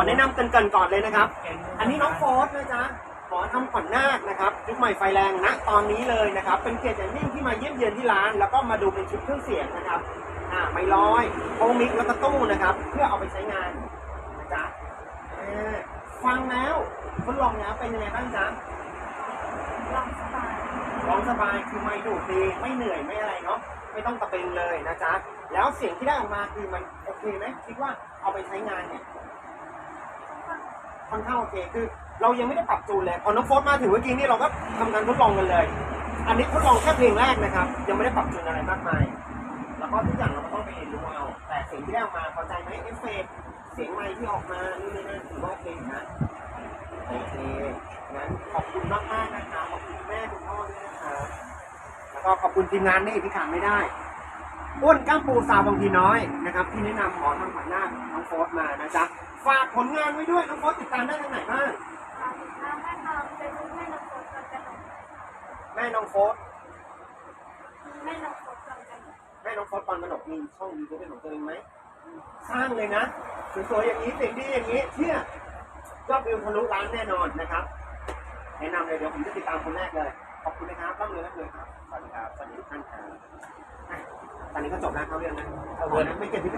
ขอแนะนำเกรินๆก่อนเลยนะครับ อันนี้น้องโฟสนะจ๊ะหมอทำขวัญนาคนะครับยุคใหม่ไฟแรงนะตอนนี้เลยนะครับ เป็นเกียรติอย่างยิ่งที่มาเยี่ยมเยือนที่ร้าน แล้วก็มาดูเป็นชุดเครื่องเสียงนะครับอ่าไม่ร้อยโพมิกแล้วก็ตู้นะครับ เพื่อเอาไปใช้งานนะจ๊ะฟังแล้วทดลองแล้วเป็นยังไงบ้างจ๊ะลองสบายร้องสบายคือไม่ดูดดีไม่เหนื่อยไม่อะไรเนาะไม่ต้องตะเบงเลยนะจ๊ะแล้วเสียงที่ได้ออกมาคือมันโอเคไหมคิดว่าเอาไปใช้งานเนี่ย ค่อนข้างโอเคคือ เรายังไม่ได้ปรับจูนเลยพอน้องโฟสมาถึงเมื่อกี้นี่เราก็ทำการทดลองกันเลย อันนี้ทดลองแค่เพลงแรกนะครับ ยังไม่ได้ปรับจูนอะไรมากมาย แล้วก็ทุกอย่างเราก็ต้องไปเรียนรู้เอาแต่เสียงที่ได้ออกมาพอใจไหมเอฟเฟกต์เสียงไมค์ที่ออกมานี่นี่นั่นถือว่าโอเคอยู่นะโอเคงั้นขอบคุณมากมากๆนะคะขอบคุณแม่คุณพ่อด้วยนะคะแล้วก็ขอบคุณทีมงานนี่พี่ขาดไม่ได้ อ้วนก้ามปูสาวบางทีน้อยนะครับที่แนะนำหมอทำขวัญหน้าคน้องโฟสมานะจ๊ะ ฝากผลงานไว้ด้วยน้องโฟสติดตามได้ทางไหนบ้างทำทำให้ทำเป็นแม่นกโคตกันแม่น้องโฟสแม่นกโคตกันแม่น้องโฟสตอนกนกมีช่องยูทูบเป็นของตัวเองไหม สร้างเลยนะสวยๆอย่างนี้เสียงดีอย่างนี้เชื่อยอดวิวทะลุล้านแน่นอนนะครับ แนะนำเลยเดี๋ยวผมจะติดตามคนแรกเลย ขอบคุณนะครับร่ำรวยร่ำรวยครับสวัสดีครับสวัสดีทุกท่านครับอะตอนนี้ก็จบแล้วเข้าเรื่องนะเอาเรื่องนะไม่เก็บที่